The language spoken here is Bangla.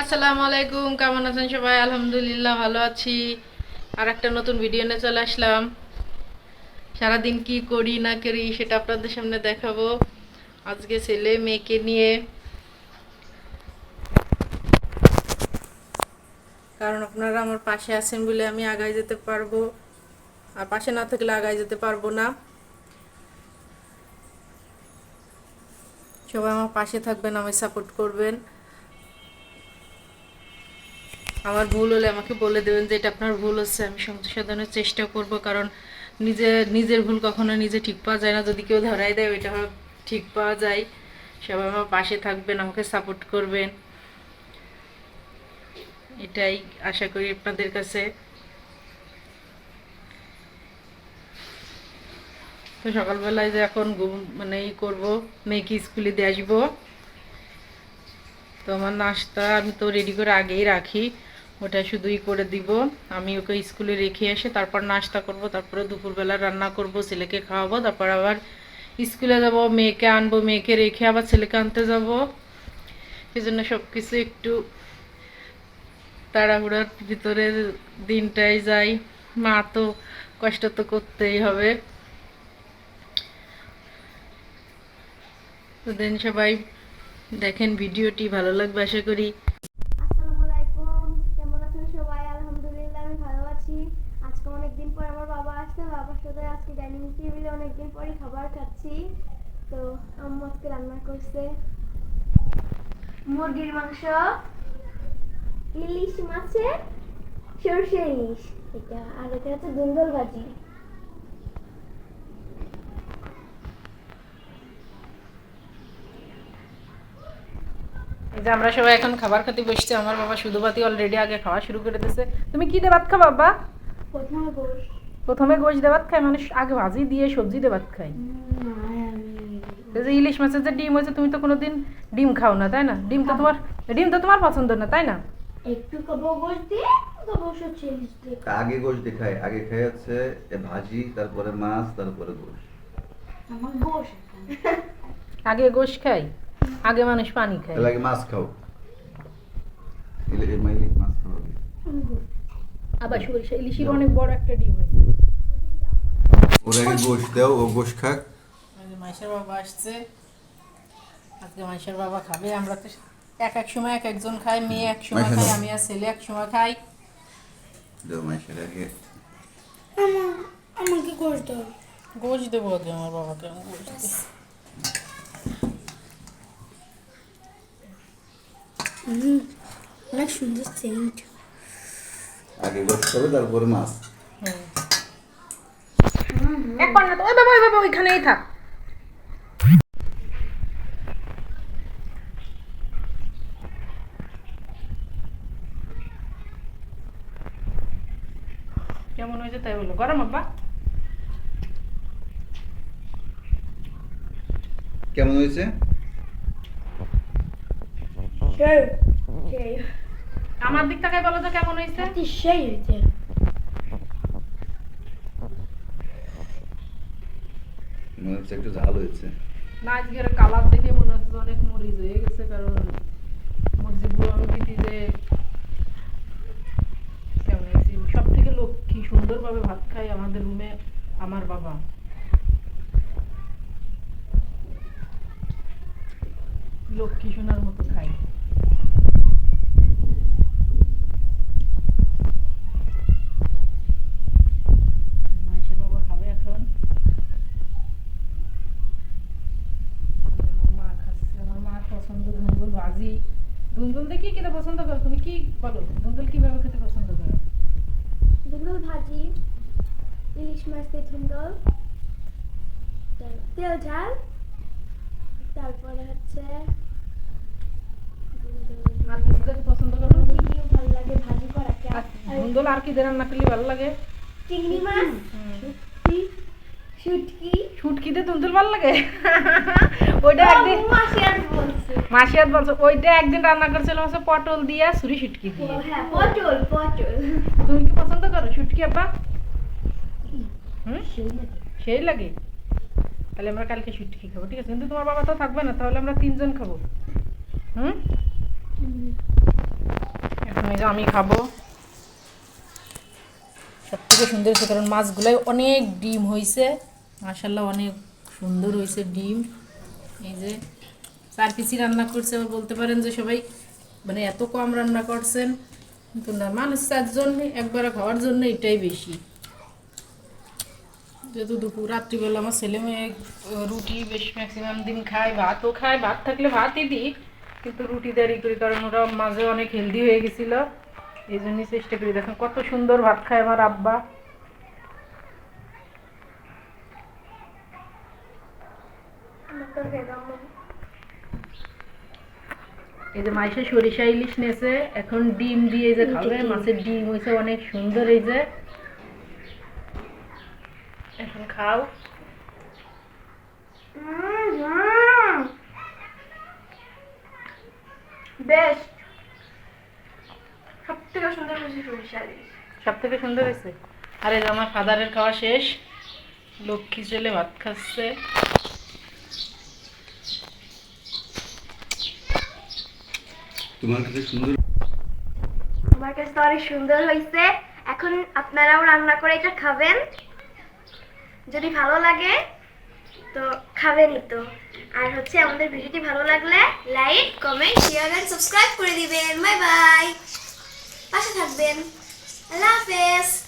আসসালামু আলাইকুম, কেমন আছেন সবাই? আলহামদুলিল্লাহ ভালো আছি। আর একটা নতুন ভিডিও নিয়ে চলে আসলাম। সারাদিন কি করি, না করি, সেটা আপনাদের সামনে দেখাবো। আজকে ছেলে মেয়েকে নিয়ে কারণ আপনারা আমার পাশে আছেন বলে আমি আগায় যেতে পারব। আর পাশে না থাকলে আগায় যেতে পারব না। সবাই আমার পাশে থাকবেন, আমায় সাপোর্ট করবেন। আমার ভুল হলে আমাকে বলে দেবেন যে এটা আপনার ভুল হচ্ছে, আমি সংশোধনের চেষ্টা করব, কারণ নিজে, নিজের ভুল কখনো নিজে ঠিক পাওয়া যায় না। যদি কেউ ধরাই দেয়, ওইটা ঠিক পাওয়া যায়। সবাই আমার পাশে থাকবেন, আমাকে সাপোর্ট করবেন। এটাই আশা করি আপনাদের কাছে। তো সকালবেলায় যে এখন মানে ই করব, মেয়েকে স্কুলে দিয়ে আসব। তো আমার নাস্তা আমি তো রেডি করে আগেই রাখি। ওটা শুধুই করে দিব। আমি ওকে স্কুলে রেখে এসে তারপর নাস্তা করব, তারপরে দুপুরবেলা রান্না করব, ছেলেকে খাওয়াবো, তারপর আবার স্কুলে যাব, মেয়েকে আনব, মেয়েকে রেখে আবার ছেলেকে আনতে যাব। এই জন্য সব কিছু একটু তাড়াহুড়ার ভিতরে দিনটাই যাই মা তো কষ্ট তো করতেই হবে। তো দেন সবাই দেখেন ভিডিওটি ভালো লাগবে আশা করি। কেমন আছেন সবাই? আলহামদুলিল্লাহ, আমি ভালো আছি। আজকে অনেকদিন পর আমার বাবা আসছে, বাবার সাথে আজকে ডাইনিং টেবিলে অনেকদিন পরই খাবার খাচ্ছি। তো আম্মু আজকে রান্না করছে। মুরগির মাংস, ইলিশ মাছের সরষে ইলিশ। এটা আর এটা হচ্ছে দুন্দল ভাজি যে আমরা সবাই এখন খাবার খেতে বসছি আমার বাবা শুধু ভাতি অলরেডি আগে খাওয়া শুরু করে দিয়েছে তুমি কি দিয়ে ভাত খাও বাবা প্রথমে গোশ। প্রথমে গোশ খাই মানে আগে ভাজি দিয়ে সবজি দিয়ে ভাত খাই যে ইলিশ মাছের যে ডিম হয়েছে তুমি তো কোনোদিন ডিম খাও না তাই না? ডিম তো তোমার ডিম তো তোমার পছন্দ না তাই না? একটু খাব গোশ দিয়ে দিয়ে। আগে গোশ দেখায় আগে খাই হচ্ছে ভাজি তারপরে মাছ তারপরে গোশ। আমার গোশ আগে গোশ খাই? আগে মানুষ পানি খায়। আগে মাছ খাও। মাছ খাও আবার সরিষা ইলিশের অনেক বড় একটা ডিম ওরা গোশ দাও ও গোশ খাক। মাইশের বাবা আসছে। আজকে মাইশের বাবা খাবে। আমরা তো এক এক সময় এক একজন খাই মেয়ে এক সময় খাই আমি আর ছেলে এক সময় খাই। দাও মাইশের আগে। আমাকে গোশ দাও। গোশ দেবো আগে আমার বাবাকে আমি গোশ অনেক সুন্দর সেন্ট আগে তারপরে মাছ। না তো। ওই বাবা ওই বাবা ওইখানেই থাক। কেমন হয়েছে তাই বলো গরম আব্বা? কেমন হয়েছে? আমার দিক থেকে বলো তো কেমন হয়েছে? সেই হয়েছে। মনে হচ্ছে একটু ঝাল হয়েছে। না আজকের কালার দেখে মনে হচ্ছে অনেক মরিচ হয়ে গেছে কারণ মরিচগুলো আমি দিতে যে কেমন হয়েছে। সব থেকে লক্ষ্মী সুন্দরভাবে ভাত খায় আমাদের রুমে আমার বাবা। লক্ষ্মী সোনার মতো খাই মাইশের বাবা খাবে এখন আমার মা খাচ্ছে আমার মার পছন্দ ধুন্দুল ভাজি ধুন্দুল দিয়ে কি খেতে পছন্দ করো তুমি কি বলো ধুন্দুল কীভাবে খেতে পছন্দ করো? দুন্দল ভাজি ইলিশ মাছ ধুন্দল তেল ঝাল তারপরে হচ্ছে আর কিছু পছন্দ করো? ভালো লাগে ভাজি করাকে আর আর কি দিয়ে রান্না করলে ভালো লাগে? চিংড়ি মাছ শুটকি শুটকি শুটকি। দিয়ে ধুন্দুল ভালো লাগে? ওইটা একদিন মাসিয়াত বলছো। ওইটা একদিন রান্না হচ্ছে পটল দিয়ে সুরি শুটকি দিয়ে। হ্যাঁ পটল পটল। তুমি কি পছন্দ করো শুটকি আপা হুম? সেই লাগে। তাহলে আমরা কালকে শুটকি খাব ঠিক আছে? কিন্তু তোমার বাবা তো থাকবে না তাহলে আমরা তিনজন খাব। হুম। যে আমি খাব। সব থেকে সুন্দর হয়েছে কারণ মাছগুলাই অনেক ডিম হয়েছে মাসাল্লাহ অনেক সুন্দর হয়েছে ডিম। এই যে চার পিসি রান্না করছে, আবার বলতে পারেন যে সবাই মানে এত কম রান্না করছেন। কিন্তু না, মানুষ চারজন একবার খাওয়ার জন্য এটাই বেশি। যেহেতু দুপুর, রাত্রিবেলা আমার ছেলে মেয়ে, রুটি বেশ ম্যাক্সিমাম দিন খায়, ভাতও খায়, ভাত থাকলে ভাতই দিই কিন্তু রুটি দেরি করি, কারণ ওরা মাঝে অনেক হেলদি হয়ে গেছিল। এই জন্যই চেষ্টা করি, দেখেন কত সুন্দর ভাত খায় আমার আব্বা। এই যে সরিষা ইলিশ নেছে এখন ডিম দিয়ে যে খাবে মাছের ডিম হয়েছে অনেক সুন্দর এই যে। এখন খাও। সব থেকে সুন্দর হয়েছে সরিষা ইলিশ। সব থেকে সুন্দর হয়েছে? আর আমার ফাদারের খাওয়া শেষ। লক্ষ্মী ছেলে ভাত খাচ্ছে। তোমার কাছে সুন্দর আমার কাছে অনেক সুন্দর হয়েছে। এখন আপনারাও রান্না করে এটা খাবেন। যদি ভালো লাগে, তো খাবেনই তো। আর হচ্ছে আমাদের ভিডিওটি ভালো লাগলে like, comment share and subscribe করে দিবেন। Bye bye. পাশে থাকবেন। আল্লাহ হাফেজ।